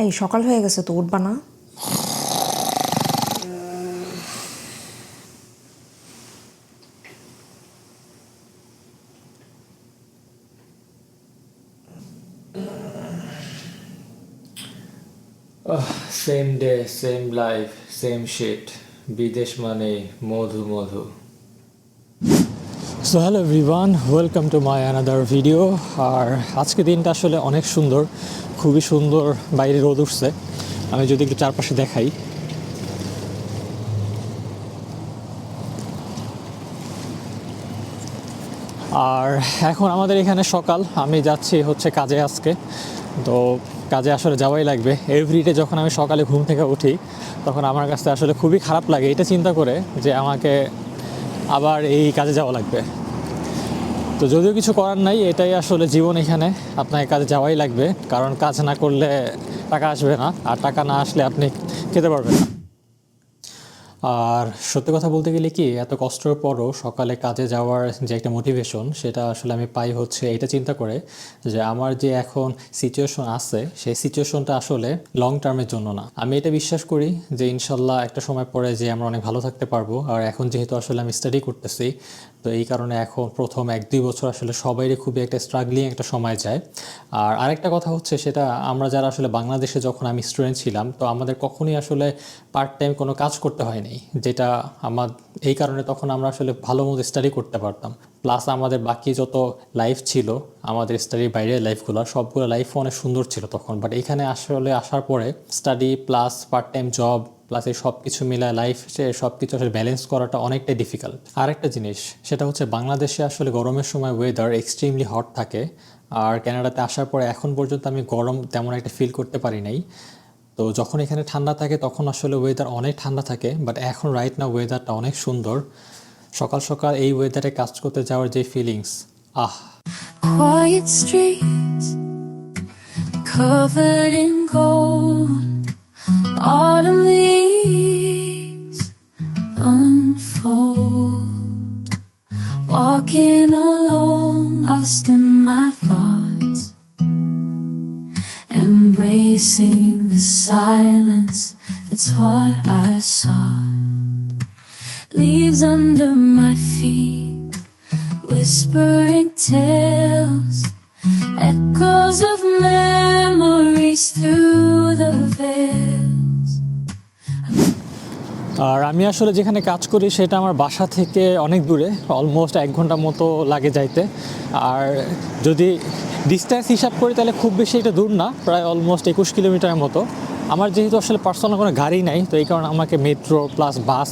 এই সকাল হয়ে গেছে তো উঠবা না। Same day same life same sheet বিদেশ মানে মধু মধু। So hello everyone welcome to my another video আর আজকে দিনটা আসলে অনেক সুন্দর। খুবই সুন্দর বাইরে রোদ উঠছে। আমি যদি একটু চারপাশে দেখাই। আর এখন আমাদের এখানে সকাল, আমি যাচ্ছি হচ্ছে কাজে আজকে। তো কাজে আসলে যাওয়াই লাগবে। এভরিডে যখন আমি সকালে ঘুম থেকে উঠি, তখন আমার কাছে আসলে খুবই খারাপ লাগে। এটা চিন্তা করে যে আমাকে আবার এই কাজে যাওয়া লাগবে। তো যদিও কিছু করার নাই, এটাই আসলে জীবন এখানে। আপনাকে কাজে যাওয়াই লাগবে, কারণ কাজ না করলে টাকা আসবে না, আর টাকা না আসলে আপনি খেতে পারবেন না। আর সত্যি কথা বলতে গেলে কি, এত কষ্টের পরও সকালে কাজে যাওয়ার যে একটা মোটিভেশন সেটা আসলে আমি পাই হচ্ছে এটা চিন্তা করে যে আমার যে এখন সিচুয়েশন আছে, সেই সিচুয়েশনটা আসলে লং টার্মের জন্য না। আমি এটা বিশ্বাস করি যে ইনশাল্লাহ একটা সময় পরে যে আমরা অনেক ভালো থাকতে পারব, আর এখন যেহেতু আসলে আমি স্টাডি করতেছি তো এই কারণে এখন প্রথম এক, দুই বছর আসলে সবাইরই খুবই একটা স্ট্রাগলিং একটা সময় যায়। আর আরেকটা কথা হচ্ছে সেটা আমরা যারা আসলে বাংলাদেশে যখন আমি স্টুডেন্ট ছিলাম, তো আমাদের কখনোই আসলে পার্ট টাইম কোনো কাজ করতে হয়নি। যেটা আমার, এই কারণে তখন আমরা আসলে ভালো মতো স্টাডি করতে পারতাম। প্লাস আমাদের বাকি যত লাইফ ছিল, আমাদের স্টাডির বাইরের লাইফগুলো সবগুলো লাইফ অনেক সুন্দর ছিল তখন। বাট এখানে আসলে আসার পরে study plus part time job plus এই সব কিছু মিলায় লাইফ সব কিছু আসলে ব্যালেন্স করাটা অনেকটাই ডিফিকাল্ট আরেকটা জিনিস, সেটা হচ্ছে বাংলাদেশে আসলে গরমের সময় ওয়েদার এক্সট্রিমলি হট থাকে। আর কানাডাতে আসার পরে এখন পর্যন্ত আমি গরম তেমন একটা ফিল করতে পারি নাই। তো যখন এখানে ঠান্ডা থাকে, তখন আসলে ওয়েদার অনেক ঠান্ডা থাকে। বাট এখন রাইট না ওয়েদারটা অনেক সুন্দর। সকাল সকাল এই ওয়েদারে কাজ করতে যাওয়ার যে feelings ah! Quiet streets covered in gold. I sought. Leaves under my feet, whispering tales, echoes of memories through the veils. আর আমি আসলে যেখানে কাজ করি সেটা আমার বাসা থেকে অনেক দূরে অলমোস্ট এক ঘণ্টা মতো লাগে যাইতে আর যদি ডিস্টেন্স হিসাব করি তাহলে খুব বেশি এটা দূর না প্রায় অলমোস্ট একুশ কিলোমিটারের মতো আমার যেহেতু আসলে পার্সোনাল কোনো গাড়ি নাই, তো এই কারণে আমাকে মেট্রো প্লাস বাস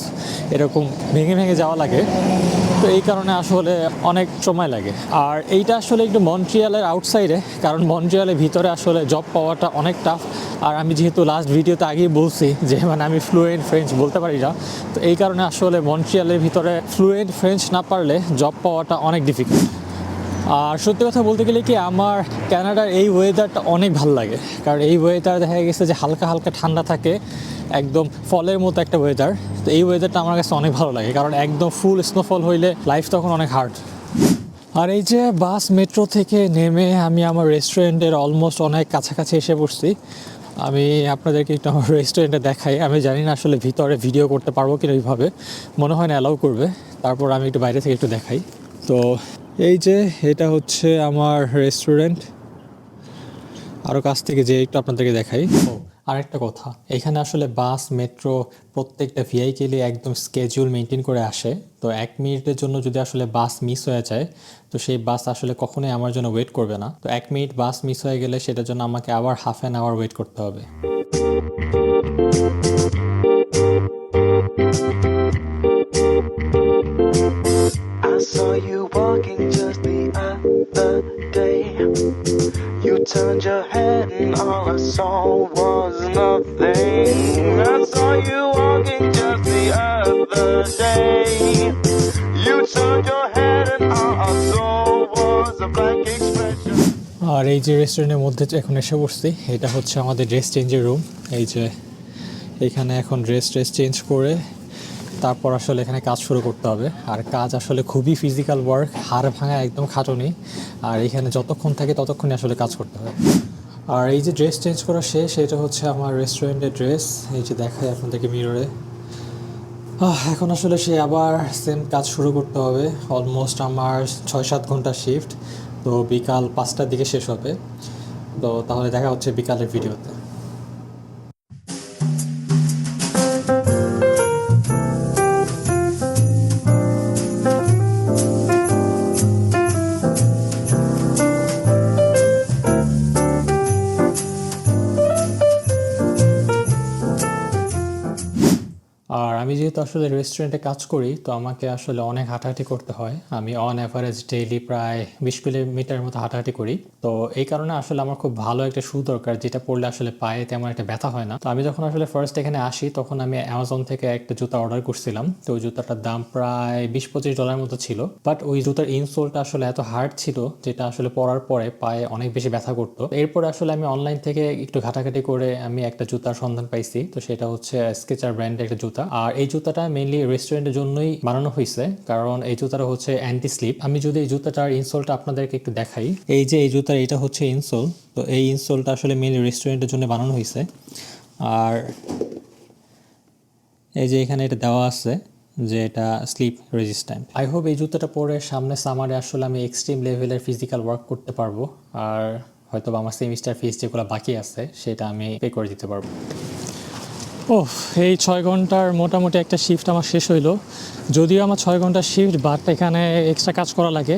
এরকম ভেঙে ভেঙে যাওয়া লাগে। তো এই কারণে আসলে অনেক সময় লাগে। আর এইটা আসলে একটু মন্ট্রিয়ালের আউটসাইডে কারণ মন্ট্রিয়ালের ভিতরে আসলে জব পাওয়াটা অনেক টাফ আর আমি যেহেতু লাস্ট ভিডিওতে আগেই বলছি যে মানে আমি ফ্লুয়েন্ট ফ্রেঞ্চ বলতে পারি না, তো এই কারণে আসলে মন্ট্রিয়ালের ভিতরে ফ্লুয়েন্ট ফ্রেঞ্চ না পারলে জব পাওয়াটা অনেক ডিফিকাল্ট আর সত্যি কথা বলতে গেলে কি আমার ক্যানাডার এই ওয়েদারটা অনেক ভালো লাগে। কারণ এই ওয়েদার দেখা গেছে যে হালকা হালকা ঠান্ডা থাকে, একদম ফলের মতো একটা ওয়েদার তো এই ওয়েদারটা আমার কাছে অনেক ভালো লাগে, কারণ একদম ফুল স্নোফল হইলে লাইফ তখন অনেক হার্ড আর এই যে বাস মেট্রো থেকে নেমে আমি আমার রেস্টুরেন্টের অলমোস্ট অনেক কাছাকাছি এসে পড়ছি। আমি আপনাদেরকে একটু আমার রেস্টুরেন্টে দেখাই। আমি জানি না আসলে ভিতরে ভিডিও করতে পারব কিনা এইভাবে মনে হয় না অ্যালাউ করবে। তারপর আমি একটু বাইরে থেকে একটু দেখাই। তো এই যে এটা হচ্ছে আমার রেস্টুরেন্ট আরও কাছ থেকে যে একটু আপনাদেরকে দেখাই। ও আরেকটা কথা এখানে আসলে বাস মেট্রো প্রত্যেকটা ভিআইকেলি একদম স্কেজুল মেনটেন করে আসে। তো এক মিনিটের জন্য যদি আসলে বাস মিস হয়ে যায় তো সেই বাস আসলে কখনোই আমার জন্য ওয়েট করবে না। তো এক মিনিট বাস মিস হয়ে গেলে সেটার জন্য আমাকে আবার হাফ অ্যান আওয়ার ওয়েট করতে হবে। You walking just the other day. You turned your head and was a blank expression. আর এই যে রেস্টুরেন্টের মধ্যে এখন এসে বসছি, এটা হচ্ছে আমাদের ড্রেস চেঞ্জের রুম এই যে এখানে এখন ড্রেস ট্রেস চেঞ্জ করে তারপর আসলে এখানে কাজ শুরু করতে হবে আর কাজ আসলে খুবই ফিজিক্যাল ওয়ার্ক হাড় ভাঙা একদম খাটুনি আর এখানে যতক্ষণ থাকে ততক্ষণই আসলে কাজ করতে হবে আর এই যে ড্রেস চেঞ্জ করা শেষ, এটা হচ্ছে আমার রেস্টুরেন্টের ড্রেস এই যে দেখাই আপনাদেরকে মিররে এখন আসলে সে আবার সেম কাজ শুরু করতে হবে। অলমোস্ট আমার ছয় সাত ঘণ্টা শিফট তো বিকাল পাঁচটার দিকে শেষ হবে। তো তাহলে দেখা হচ্ছে বিকালের ভিডিওতে আমি যেহেতু আসলে রেস্টুরেন্টে কাজ করি, তো আমাকে আসলে অনেক হাঁটাহাঁটি করতে হয়। আমি অন অ্যাভারেজ ডেইলি প্রায় বিশ কিলোমিটারের মতো হাঁটাহাঁটি করি। তো এই কারণে আসলে আমার খুব ভালো একটা শু দরকার, যেটা পরলে আসলে পায়ে তেমন একটা ব্যথা হয় না। তো আমি যখন আসলে ফার্স্ট এখানে আসি, তখন আমি অ্যামাজন থেকে একটা জুতা অর্ডার করছিলাম। তো ওই জুতাটার দাম প্রায় বিশ পঁচিশ ডলার মতো ছিল। বাট ওই জুতার ইনসোলটা আসলে এত হার্ড ছিল, যেটা আসলে পরার পরে পায়ে অনেক বেশি ব্যথা করতো। এরপরে আসলে আমি অনলাইন থেকে একটু ঘাটাঘাটি করে আমি একটা জুতার সন্ধান পাইছি। তো সেটা হচ্ছে স্কেচার ব্র্যান্ডের একটা জুতা। আর এই জুতাটা মেইনলি রেস্টুরেন্টের জন্যই বানানো হয়েছে, কারণ এই জুতাটা হচ্ছে অ্যান্টি স্লিপ আমি যদি এই জুতাটার ইনসোলটা আপনাদেরকে একটু দেখাই, এই যে এই জুতার এটা হচ্ছে ইনসোল তো এই ইনসোলটা আসলে মেইনলি রেস্টুরেন্টের জন্য বানানো হয়েছে। আর এই যে এখানে এটা দেওয়া আছে যে এটা স্লিপ রেজিস্ট্যান্ট আই হোপ এই জুতোটা পরে সামনে সামারে আসলে আমি এক্সট্রিম লেভেলের ফিজিক্যাল ওয়ার্ক করতে পারব, আর হয়তো আমার সেমিস্টার ফিস যেগুলো বাকি আছে, সেটা আমি পে করে দিতে পারব। ও এই ছয় ঘণ্টার মোটামুটি একটা শিফট আমার শেষ হইল। যদিও আমার ছয় ঘণ্টার শিফট বাট এখানে এক্সট্রা কাজ করা লাগে।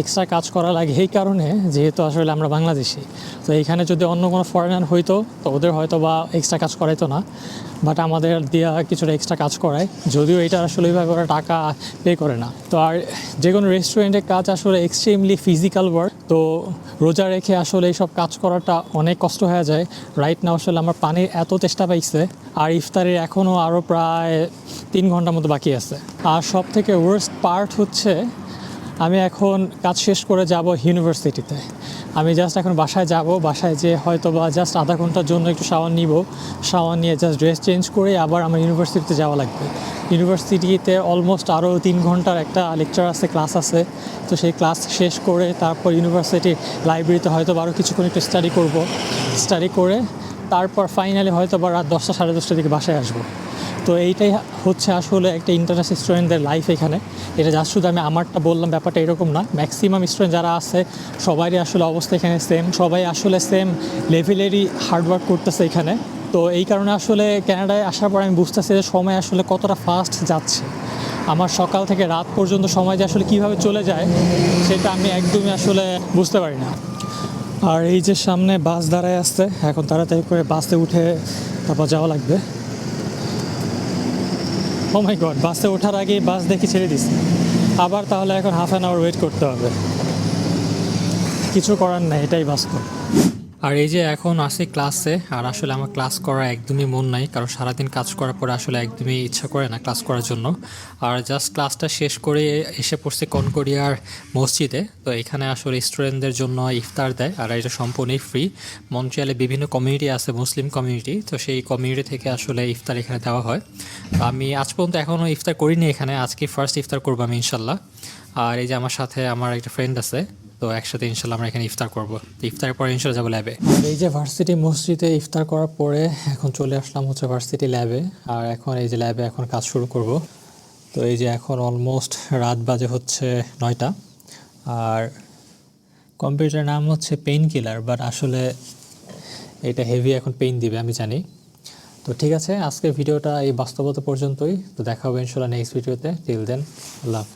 এক্সট্রা কাজ করা লাগে এই কারণে, যেহেতু আসলে আমরা বাংলাদেশি। তো এখানে যদি অন্য কোনো ফরেনার হইতো, তো ওদের হয়তো বা এক্সট্রা কাজ করাইতো না। বাট আমাদের দেওয়া কিছুটা এক্সট্রা কাজ করায়। যদিও এটা আসলে ওইভাবে ওরা টাকা পে করে না। তো আর যে কোনো রেস্টুরেন্টের কাজ আসলে এক্সট্রিমলি ফিজিক্যাল ওয়ার্ক তো রোজা রেখে আসলে এইসব কাজ করাটা অনেক কষ্ট হয়ে যায়। রাইট না আসলে আমার পানির এত চেষ্টা পাইছে, আর ইফতারের এখনও আরও প্রায় তিন ঘণ্টার মতো বাকি আছে। আর সব থেকে ওয়ার্স্ট পার্ট হচ্ছে, আমি এখন কাজ শেষ করে যাব ইউনিভার্সিটিতে আমি জাস্ট এখন বাসায় যাব, বাসায় যে হয়তো বা জাস্ট আধা ঘণ্টার জন্য একটু শাওয়ার নিব। শাওয়ার নিয়ে জাস্ট ড্রেস চেঞ্জ করে আবার আমার ইউনিভার্সিটিতে যাওয়া লাগবে। ইউনিভার্সিটিতে অলমোস্ট আরও তিন ঘণ্টার একটা লেকচার আছে ক্লাস আছে। তো সেই ক্লাস শেষ করে তারপর ইউনিভার্সিটি লাইব্রেরিতে হয়তো আরও কিছুক্ষণ একটু স্টাডি করব। স্টাডি করে তারপর ফাইনালি হয়তো বা রাত দশটা, সাড়ে দশটার দিকে বাসায় আসব। তো এইটাই হচ্ছে আসলে একটা ইন্টারন্যাশনাল স্টুডেন্টদের লাইফ এখানে। এটা যা শুধু আমি আমারটা বললাম, ব্যাপারটা এরকম না। ম্যাক্সিমাম স্টুডেন্ট যারা আছে, সবারই আসলে অবস্থা এখানে সেম সবাই আসলে সেম লেভেলেরই হার্ডওয়ার্ক করতেছে এখানে। তো এই কারণে আসলে ক্যানাডায় আসার পর আমি বুঝতেছি যে সময় আসলে কতটা ফাস্ট যাচ্ছে। আমার সকাল থেকে রাত পর্যন্ত সময় যে আসলে কীভাবে চলে যায়, সেটা আমি একদমই আসলে বুঝতে পারি না। আর এই যে সামনে বাস দাঁড়ায় আসছে এখন তাড়াতাড়ি করে বাসে উঠে তারপর যাওয়া লাগবে। ও মাই গড বাসে ওঠার আগে বাস দেখে ছেড়ে দিস আবার তাহলে এখন হাফ অ্যান আওয়ার ওয়েট করতে হবে। কিছু করার নাই, এটাই বাস্তব। আর এই যে এখন আসি ক্লাসে আর আসলে আমার ক্লাস করা একদমই মন নাই, কারণ সারাদিন কাজ করার পরে আসলে একদমই ইচ্ছা করে না ক্লাস করার জন্য। আর জাস্ট ক্লাসটা শেষ করে এসে পড়ছে কনকরিয়ার মসজিদে। তো এখানে আসলে স্টুডেন্টদের জন্য ইফতার দেয়, আর এটা সম্পূর্ণই ফ্রি মন্ট্রিয়ালে বিভিন্ন কমিউনিটি আছে, মুসলিম কমিউনিটি তো সেই কমিউনিটি থেকে আসলে ইফতার এখানে দেওয়া হয়। আমি আজ পর্যন্ত এখনও ইফতার করিনি এখানে, আজকে ফার্স্ট ইফতার করব আমি ইনশাল্লাহ। আর এই যে আমার সাথে আমার একটা ফ্রেন্ড আছে তো একসাথে ইনশাল্লাহ আমরা এখানে ইফতার করব। ইফতারের পরে ইনশাল্লাহ যাব ল্যাবে এই যে ভার্সিটি মসজিদে ইফতার করার পরে এখন চলে আসলাম হচ্ছে ভার্সিটি ল্যাবে আর এখন এই যে ল্যাবে এখন কাজ শুরু করব। তো এই যে এখন অলমোস্ট রাত বাজে হচ্ছে নয়টা। আর কম্পিউটারের নাম হচ্ছে পেইন কিলার বাট আসলে এটা হেভি এখন পেইন দিবে, আমি জানি। তো ঠিক আছে, আজকের ভিডিওটা এই বাস্তবতা পর্যন্তই। তো দেখা হবে ইনশাল্লাহ নেক্সট ভিডিওতে টিল দেন আল্লাহ হাফেজ।